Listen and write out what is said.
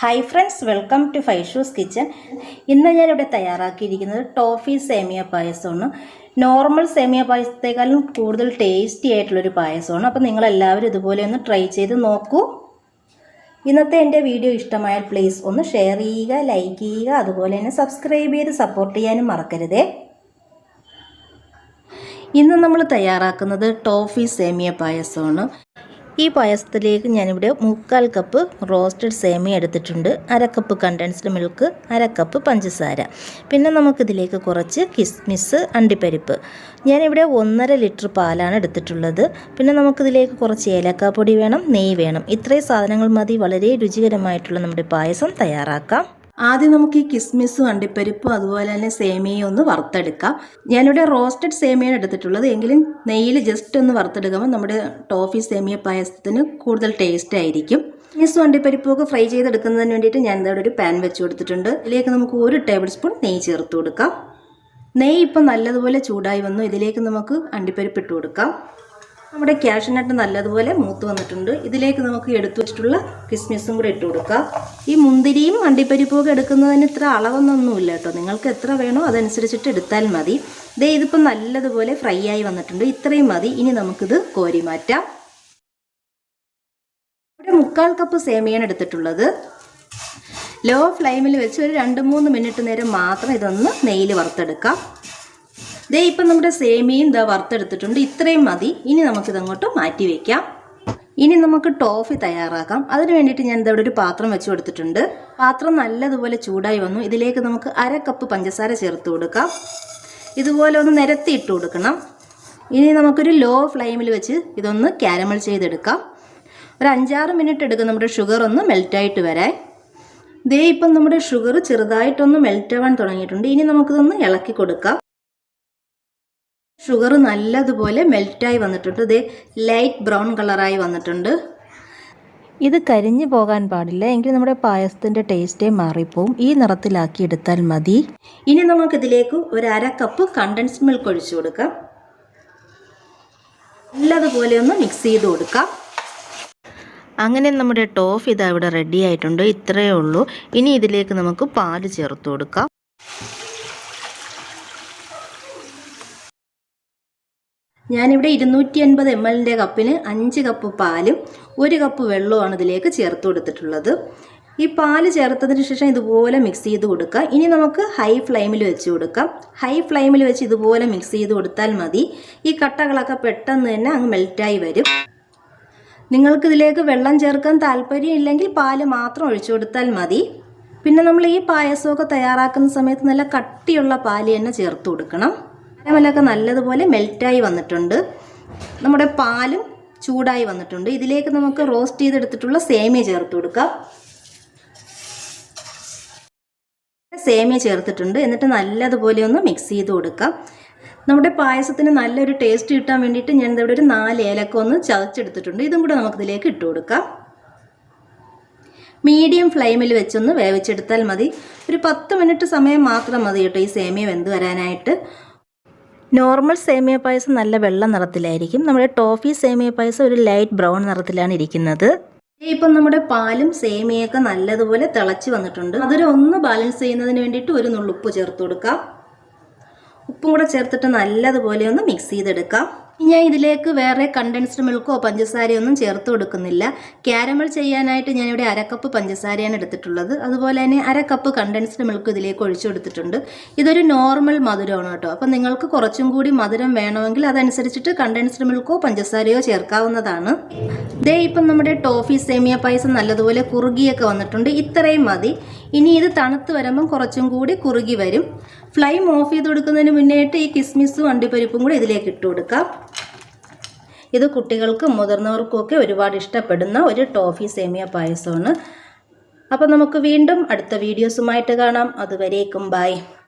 Hi friends welcome to Faishu's kitchen ഇന്ന് ഞാനിവിടെ തയ്യാറാക്കിയിരിക്കുന്നത് ടോഫി സേമിയ പായസമാണ്. നോർമൽ സേമിയ പായസത്തെക്കാളും കൂടുതൽ ടേസ്റ്റി ആയിട്ടുള്ളൊരു പായസമാണ്. അപ്പോൾ നിങ്ങളെല്ലാവരും ഇതുപോലെ ഒന്ന് ട്രൈ ചെയ്ത് നോക്കൂ. ഇന്നത്തെ എന്റെ വീഡിയോ ഇഷ്ടമായാൽ പ്ലീസ് ഒന്ന് ഷെയർ ചെയ്യുക ലൈക്ക് ചെയ്യുക അതുപോലെ തന്നെ സബ്സ്ക്രൈബ് ചെയ്ത് സപ്പോർട്ട് ചെയ്യാനും മറക്കരുതേ. ഇന്ന് നമ്മൾ തയ്യാറാക്കുന്നത് ടോഫി സേമിയ പായസമാണ്. ഈ പായസത്തിലേക്ക് ഞാനിവിടെ മുക്കാൽ കപ്പ് റോസ്റ്റഡ് സേമിയ എടുത്തിട്ടുണ്ട്. അരക്കപ്പ് കപ്പ് കണ്ടൻസ്ഡ് മിൽക്ക് അരക്കപ്പ് കപ്പ് പഞ്ചസാര. പിന്നെ നമുക്കിതിലേക്ക് കുറച്ച് കിസ്മിസ് അണ്ടിപ്പരിപ്പ്. ഞാനിവിടെ ഒന്നര ലിറ്റർ പാലാണ് എടുത്തിട്ടുള്ളത്. പിന്നെ നമുക്കിതിലേക്ക് കുറച്ച് ഏലക്കാപ്പൊടി വേണം നെയ്യ് വേണം. ഇത്രയും സാധനങ്ങൾ മതി. വളരെ രുചികരമായിട്ടുള്ള നമ്മുടെ പായസം തയ്യാറാക്കാം. ആദ്യം നമുക്ക് ഈ കിസ്മിസും അണ്ടിപ്പരിപ്പും അതുപോലെ തന്നെ സേമിയയും ഒന്ന് വറുത്തെടുക്കാം. ഞാനിവിടെ റോസ്റ്റഡ് സേമിയാണ് എടുത്തിട്ടുള്ളത്. എങ്കിലും നെയ്യിൽ ജസ്റ്റ് ഒന്ന് വറുത്തെടുക്കുമ്പോൾ നമ്മുടെ ടോഫി സേമിയ പായസത്തിന് കൂടുതൽ ടേസ്റ്റ് ആയിരിക്കും. കിസ്മിസും അണ്ടിപ്പരിപ്പും ഒക്കെ ഫ്രൈ ചെയ്തെടുക്കുന്നതിന് വേണ്ടിയിട്ട് ഞാൻ ഇവിടെ ഒരു പാൻ വെച്ച് കൊടുത്തിട്ടുണ്ട്. ഇതിലേക്ക് നമുക്ക് ഒരു ടേബിൾ സ്പൂൺ നെയ്യ് ചേർത്ത് കൊടുക്കാം. നെയ്യ് ഇപ്പം നല്ലതുപോലെ ചൂടായി വന്നു. ഇതിലേക്ക് നമുക്ക് അണ്ടിപ്പരിപ്പ് ഇട്ട് കൊടുക്കാം. നമ്മുടെ ക്യാഷ്നട്ട് നല്ലതുപോലെ മൂത്ത് വന്നിട്ടുണ്ട്. ഇതിലേക്ക് നമുക്ക് എടുത്തു വെച്ചിട്ടുള്ള കിസ്മിസും കൂടെ ഇട്ട് കൊടുക്കാം. ഈ മുന്തിരിയും അണ്ടിപ്പരിപ്പൊക്കെ എടുക്കുന്നതിന് ഇത്ര അളവൊന്നൊന്നുമില്ല കേട്ടോ. നിങ്ങൾക്ക് എത്ര വേണോ അതനുസരിച്ചിട്ട് എടുത്താൽ മതി. ദേ ഇതിപ്പോൾ നല്ലതുപോലെ ഫ്രൈ ആയി വന്നിട്ടുണ്ട്. ഇത്രയും മതി. ഇനി നമുക്കിത് കോരി മാറ്റാം. ഇവിടെ മുക്കാൽ കപ്പ് സേമിയാണ് എടുത്തിട്ടുള്ളത്. ലോ ഫ്ലെയിമിൽ വെച്ച് ഒരു രണ്ട് മൂന്ന് മിനിറ്റ് നേരം മാത്രം ഇതൊന്ന് നെയ്യിൽ വറുത്തെടുക്കാം. ദേ ഇപ്പം നമ്മുടെ സേമിയയും ഇതാ വറുത്തെടുത്തിട്ടുണ്ട്. ഇത്രയും മതി. ഇനി നമുക്കിതങ്ങോട്ട് മാറ്റി വയ്ക്കാം ഇനി നമുക്ക് ടോഫി തയ്യാറാക്കാം. അതിന് വേണ്ടിയിട്ട് ഞാൻ ഇതവിടെ ഒരു പാത്രം വെച്ച് കൊടുത്തിട്ടുണ്ട്. പാത്രം നല്ലതുപോലെ ചൂടായി വന്നു. ഇതിലേക്ക് നമുക്ക് അര കപ്പ് പഞ്ചസാര ചേർത്ത് കൊടുക്കാം. ഇതുപോലെ ഒന്ന് നിരത്തി ഇട്ട് കൊടുക്കണം. ഇനി നമുക്കൊരു ലോ ഫ്ലെയിമിൽ വെച്ച് ഇതൊന്ന് ക്യാരമൽ ചെയ്തെടുക്കാം. ഒരു അഞ്ചാറ് മിനിറ്റ് എടുക്കും നമ്മുടെ ഷുഗർ ഒന്ന് മെൽറ്റായിട്ട് വരാൻ. ദേ ഇപ്പം നമ്മുടെ ഷുഗർ ചെറുതായിട്ടൊന്ന് മെൽറ്റ് ആവാൻ തുടങ്ങിയിട്ടുണ്ട്. ഇനി നമുക്കിതൊന്ന് ഇളക്കി കൊടുക്കാം. ഷുഗർ നല്ലതുപോലെ മെൽറ്റായി വന്നിട്ടുണ്ട്. ഇത് ലൈറ്റ് ബ്രൗൺ കളറായി വന്നിട്ടുണ്ട്. ഇത് കരിഞ്ഞു പോകാൻ പാടില്ല. എങ്കിൽ നമ്മുടെ പായസത്തിന്റെ ടേസ്റ്റേ മാറിപ്പോവും. ഈ നിറത്തിലാക്കി എടുത്താൽ മതി. ഇനി നമുക്കിതിലേക്ക് ഒരു അര കപ്പ് കണ്ടൻസ് മിൽക്ക് ഒഴിച്ചു കൊടുക്കാം. നല്ലതുപോലെ ഒന്ന് മിക്സ് ചെയ്ത് കൊടുക്കാം. അങ്ങനെ നമ്മുടെ ടോഫ് ഇതാ ഇവിടെ റെഡി ആയിട്ടുണ്ട്. ഇത്രയേ ഉള്ളൂ. ഇനി ഇതിലേക്ക് നമുക്ക് പാൽ ചേർത്ത് കൊടുക്കാം. ഞാനിവിടെ ഇരുന്നൂറ്റി അൻപത് എം എല്ലിന്റെ കപ്പിന് അഞ്ച് കപ്പ് പാലും ഒരു കപ്പ് വെള്ളവുമാണ് ഇതിലേക്ക് ചേർത്ത് കൊടുത്തിട്ടുള്ളത്. ഈ പാൽ ചേർത്തതിന് ശേഷം ഇതുപോലെ മിക്സ് ചെയ്ത് കൊടുക്കുക. ഇനി നമുക്ക് ഹൈ ഫ്ലെയിമിൽ വെച്ച് കൊടുക്കാം. ഹൈ ഫ്ലെയിമിൽ വെച്ച് ഇതുപോലെ മിക്സ് ചെയ്ത് കൊടുത്താൽ മതി. ഈ കട്ടകളൊക്കെ പെട്ടെന്ന് തന്നെ അങ്ങ് മെൽറ്റായി വരും. നിങ്ങൾക്കിതിലേക്ക് വെള്ളം ചേർക്കാൻ താല്പര്യം ഇല്ലെങ്കിൽ പാൽ മാത്രം ഒഴിച്ചു കൊടുത്താൽ മതി. പിന്നെ നമ്മൾ ഈ പായസമൊക്കെ തയ്യാറാക്കുന്ന സമയത്ത് നല്ല കട്ടിയുള്ള പാൽ തന്നെ ചേർത്ത് കൊടുക്കണം. കാരമലൊക്കെ നല്ലതുപോലെ മെൽറ്റായി വന്നിട്ടുണ്ട്. നമ്മുടെ പാലും ചൂടായി വന്നിട്ടുണ്ട്. ഇതിലേക്ക് നമുക്ക് റോസ്റ്റ് ചെയ്തെടുത്തിട്ടുള്ള സേമിയ ചേർത്ത് കൊടുക്കാം. സേമിയ ചേർത്തിട്ടുണ്ട്. എന്നിട്ട് നല്ലതുപോലെ ഒന്ന് മിക്സ് ചെയ്ത് കൊടുക്കാം. നമ്മുടെ പായസത്തിന് നല്ലൊരു ടേസ്റ്റ് കിട്ടാൻ വേണ്ടിയിട്ട് ഞാൻ ഇവിടെ ഒരു നാല് ഏലക്ക ഒന്ന് ചതച്ചെടുത്തിട്ടുണ്ട്. ഇതും കൂടെ നമുക്കിതിലേക്ക് ഇട്ട് കൊടുക്കാം. മീഡിയം ഫ്ലെയിമിൽ വെച്ചൊന്ന് വേവിച്ചെടുത്താൽ മതി. ഒരു പത്ത് മിനിറ്റ് സമയം മാത്രം മതി കേട്ടോ ഈ സേമിയ വെന്ത് വരാനായിട്ട്. നോർമൽ സേമിയ പായസം നല്ല വെള്ള നിറത്തിലായിരിക്കും. നമ്മുടെ ടോഫി സേമിയ പായസം ഒരു ലൈറ്റ് ബ്രൗൺ നിറത്തിലാണ് ഇരിക്കുന്നത്. ഇപ്പം നമ്മുടെ പാലും സേമിയൊക്കെ നല്ലതുപോലെ തിളച്ച് വന്നിട്ടുണ്ട്. അതൊരു ഒന്ന് ബാലൻസ് ചെയ്യുന്നതിന് വേണ്ടിയിട്ട് ഒരു നുള്ളുപ്പ് ചേർത്ത് കൊടുക്കാം. ഉപ്പും കൂടെ ചേർത്തിട്ട് നല്ലതുപോലെ ഒന്ന് മിക്സ് ചെയ്തെടുക്കാം. ഞാൻ ഇതിലേക്ക് വേറെ കണ്ടൻസ്ഡ് മിൽക്കോ പഞ്ചസാരയോ ഒന്നും ചേർത്ത് കൊടുക്കുന്നില്ല. ക്യാരമൽ ചെയ്യാനായിട്ട് ഞാനിവിടെ അരക്കപ്പ് പഞ്ചസാരയാണ് എടുത്തിട്ടുള്ളത്. അതുപോലെ തന്നെ അരക്കപ്പ് കണ്ടൻസ്ഡ് മിൽക്ക് ഇതിലേക്ക് ഒഴിച്ചു കൊടുത്തിട്ടുണ്ട്. ഇതൊരു നോർമൽ മധുരമാണ് കേട്ടോ. അപ്പം നിങ്ങൾക്ക് കുറച്ചും കൂടി മധുരം വേണമെങ്കിൽ അതനുസരിച്ചിട്ട് കണ്ടൻസ്ഡ് മിൽക്കോ പഞ്ചസാരയോ ചേർക്കാവുന്നതാണ്. ദേ ഇപ്പം നമ്മുടെ ടോഫി സേമിയ പായസം നല്ലതുപോലെ കുറുകിയൊക്കെ വന്നിട്ടുണ്ട്. ഇത്രയും മതി. ഇനി ഇത് തണുത്ത് വരുമ്പം കുറച്ചും കൂടി കുറുകി വരും. ഫ്ലൈം ഓഫ് ചെയ്ത് കൊടുക്കുന്നതിന് മുന്നേയായിട്ട് ഈ കിസ്മിസും അണ്ടിപ്പരിപ്പും കൂടി ഇതിലേക്ക് ഇട്ട് കൊടുക്കാം. ഇത് കുട്ടികൾക്കും മുതിർന്നവർക്കുമൊക്കെ ഒരുപാട് ഇഷ്ടപ്പെടുന്ന ഒരു ടോഫി സേമിയ പായസമാണ്. അപ്പോൾ നമുക്ക് വീണ്ടും അടുത്ത വീഡിയോസുമായിട്ട് കാണാം. അതുവരേക്കും ബൈ.